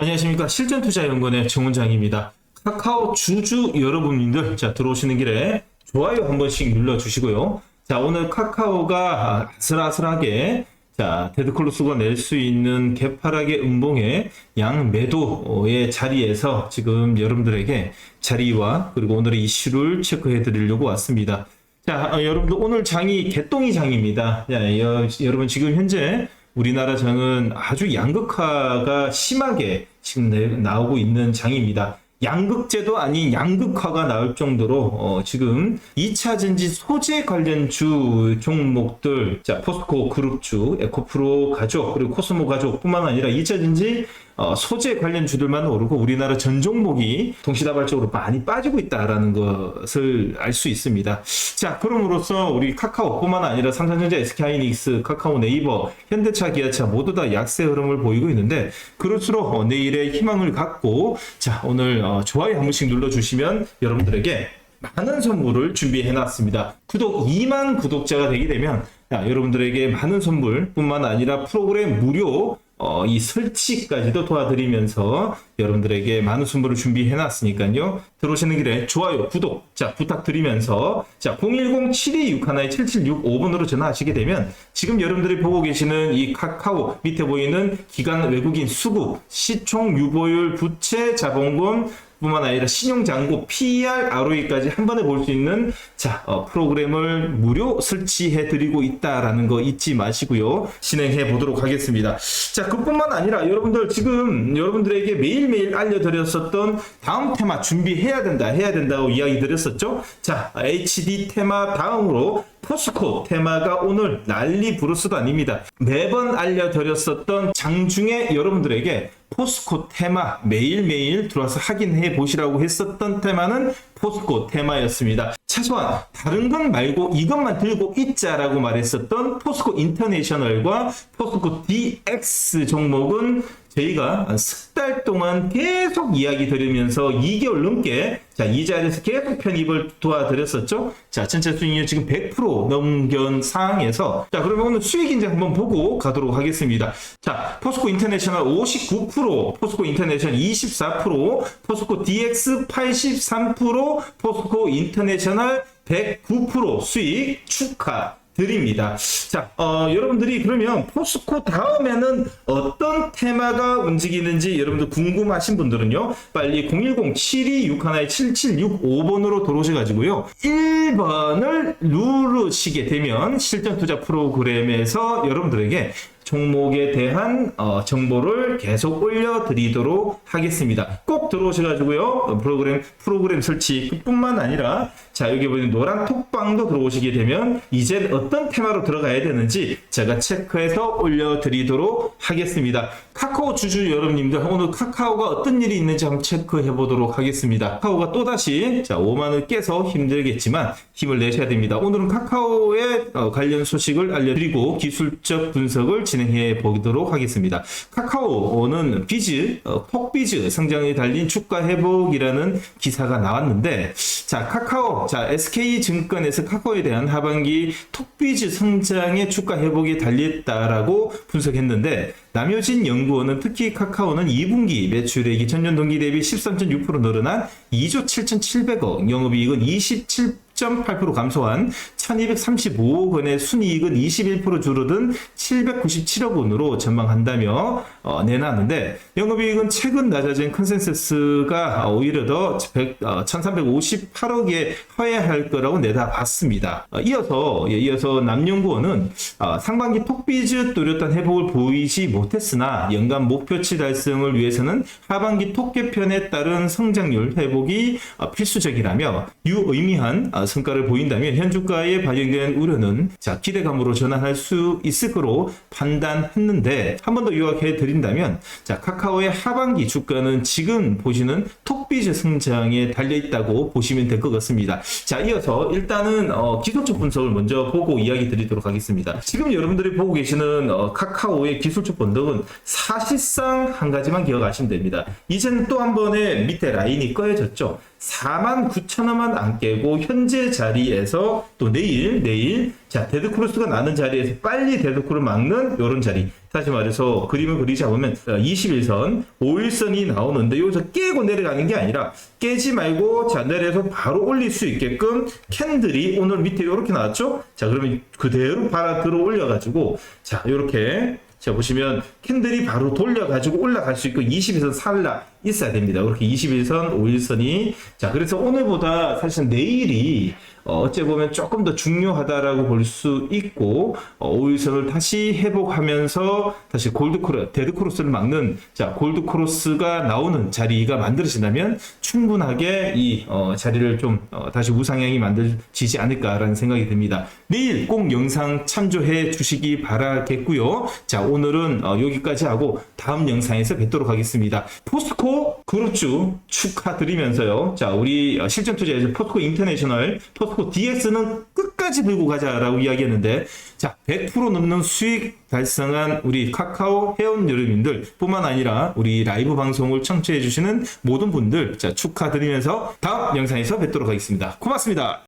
안녕하십니까 실전투자연구원의 정원장입니다. 카카오 주주 여러분들 자 들어오시는 길에 좋아요 한 번씩 눌러주시고요. 자 오늘 카카오가 아슬아슬하게 자 데드콜로스가 낼 수 있는 개파락의 음봉의 양 매도의 자리에서 지금 여러분들에게 자리와 그리고 오늘의 이슈를 체크해 드리려고 왔습니다. 자, 어, 여러분들 오늘 장이 개똥이 장입니다. 자, 여, 여러분 지금 현재 우리나라 장은 아주 양극화가 심하게 지금 내- 나오고 있는 장입니다. 양극재도 아닌 양극화가 나올 정도로 어, 지금 2차 전지 소재 관련 주 종목들 자 포스코 그룹주 에코프로 가족 그리고 코스모 가족뿐만 아니라 2차 전지 어, 소재 관련 주들만 오르고 우리나라 전 종목이 동시다발적으로 많이 빠지고 있다라는 것을 알 수 있습니다. 자, 그럼으로써 우리 카카오뿐만 아니라 삼성전자, SK하이닉스, 카카오 네이버, 현대차, 기아차 모두 다 약세 흐름을 보이고 있는데 그럴수록 어, 내일의 희망을 갖고 자, 오늘 어, 좋아요 한 번씩 눌러 주시면 여러분들에게 많은 선물을 준비해 놨습니다. 구독 2만 구독자가 되게 되면 자, 여러분들에게 많은 선물뿐만 아니라 프로그램 무료 어, 이 설치까지도 도와드리면서 여러분들에게 많은 선물을 준비해 놨으니까요. 들어오시는 길에 좋아요, 구독, 자, 부탁드리면서, 자, 010-7261-7765번으로 전화하시게 되면 지금 여러분들이 보고 계시는 이 카카오 밑에 보이는 기관 외국인 수급, 시총 유보율, 부채, 자본금, 뿐만 아니라 신용잔고, PER, ROE까지 한 번에 볼 수 있는 자 어, 프로그램을 무료 설치해 드리고 있다라는 거 잊지 마시고요 진행해 보도록 하겠습니다. 자 그뿐만 아니라 여러분들 지금 여러분들에게 매일매일 알려드렸었던 다음 테마 준비해야 된다 해야 된다고 이야기 드렸었죠. 자 HD 테마 다음으로 포스코 테마가 오늘 난리 부르스도 아닙니다. 매번 알려드렸었던 장중에 여러분들에게 포스코 테마 매일매일 들어와서 확인해 보시라고 했었던 테마는 포스코 테마였습니다. 최소한 다른 건 말고 이것만 들고 있자라고 말했었던 포스코 인터내셔널과 포스코 DX 종목은 저희가 석 달 동안 계속 이야기 드리면서 2개월 넘게 자, 이 자리에서 계속 편입을 도와드렸었죠. 자, 전체 수익률 지금 100% 넘겨온 상황에서 자, 그러면 오늘 수익 인증 한번 보고 가도록 하겠습니다. 자, 포스코 인터내셔널 59%, 포스코 인터내셔널 24%, 포스코 DX 83%, 포스코 인터내셔널 109% 수익 축하 드립니다. 자, 어, 여러분들이 그러면 포스코 다음에는 어떤 테마가 움직이는지 여러분들 궁금하신 분들은요, 빨리 010-7261-7765번으로 들어오셔가지고요, 1번을 누르시게 되면 실전 투자 프로그램에서 여러분들에게 종목에 대한 어, 정보를 계속 올려드리도록 하겠습니다. 꼭 들어오셔가지고요 어, 프로그램 프로그램 설치 뿐만 아니라 자 여기 보이는 노란 톡방도 들어오시게 되면 이제 어떤 테마로 들어가야 되는지 제가 체크해서 올려드리도록 하겠습니다. 카카오 주주 여러분님들 오늘 카카오가 어떤 일이 있는지 한번 체크해 보도록 하겠습니다. 카카오가 또 다시 자 5만을 깨서 힘들겠지만 힘을 내셔야 됩니다. 오늘은 카카오의 어, 관련 소식을 알려드리고 기술적 분석을 진행 해 보도록 하겠습니다. 카카오는 비즈, 어, 톡비즈 성장에 달린 주가 회복이라는 기사가 나왔는데, 자, 카카오, 자, SK증권에서 카카오에 대한 하반기 톡비즈 성장의 주가 회복에 달렸다라고 분석했는데, 남효진 연구원은 특히 카카오는 2분기 매출액이 전년 동기 대비 13.6% 늘어난 2조 7,700억, 영업이익은 27 10.8% 감소한 1235억 원의 순이익은 21% 줄어든 797억 원으로 전망한다며 어, 내놨는데 영업이익은 최근 낮아진 컨센서스가 오히려 더 100, 어, 1358억에 허해할 거라고 내다봤습니다. 어, 이어서 예, 이어서 남연구원은 어, 상반기 톡비즈 뚜렷한 회복을 보이지 못했으나 연간 목표치 달성을 위해서는 하반기 톡 개편에 따른 성장률 회복이 어, 필수적이라며 유의미한 어, 성과를 보인다면 현 주가 에 반영된 우려는 자 기대감으로 전환할 수 있을 거로 판단했는데 한 번 더 요약해 드린다면 자 카카오의 하반기 주가는 지금 보시는 톡비즈 성장에 달려 있다고 보시면 될 것 같습니다. 자 이어서 일단은 어, 기술적 분석을 먼저 보고 이야기 드리도록 하겠습니다. 지금 여러분들이 보고 계시는 어, 카카오의 기술적 분석은 사실상 한 가지만 기억하시면 됩니다. 이제는 또 한 번에 밑에 라인이 꺼여졌죠. 4만 9천 원만 안 깨고 현재 자리에서 또 내일 내일 자 데드 크로스가 나는 자리에서 빨리 데드 크로 막는 이런 자리. 다시 말해서 그림을 그리자 보면 21선 5일선이 나오는데 여기서 깨고 내려가는 게 아니라 깨지 말고 자 내려서 바로 올릴 수 있게끔 캔들이 오늘 밑에 이렇게 나왔죠? 자 그러면 그대로 바라 들어 올려 가지고 자 이렇게 자 보시면 캔들이 바로 돌려 가지고 올라갈 수 있고 21선 살라 있어야 됩니다. 그렇게 21선, 5일선이 자 그래서 오늘보다 사실 내일이 어, 어째 보면 조금 더 중요하다라고 볼 수 있고 어, 5일선을 다시 회복하면서 다시 골드 크로 데드 크로스를 막는 자 골드 크로스가 나오는 자리가 만들어진다면 충분하게 이 어, 자리를 좀 어, 다시 우상향이 만들어지지 않을까라는 생각이 듭니다. 내일 꼭 영상 참조해 주시기 바라겠고요. 자 오늘은 어, 여기까지 하고 다음 영상에서 뵙도록 하겠습니다. 포스코 그룹주 축하드리면서요. 자 우리 어, 실전 투자에서 포스코 인터내셔널 포스코 DX는 끝까지 들고 가자라고 이야기했는데 자 100% 넘는 수익 달성한 우리 카카오 회원 여러분들 뿐만 아니라 우리 라이브 방송을 청취해 주시는 모든 분들 자 축하드리면서 다음 영상에서 뵙도록 하겠습니다. 고맙습니다.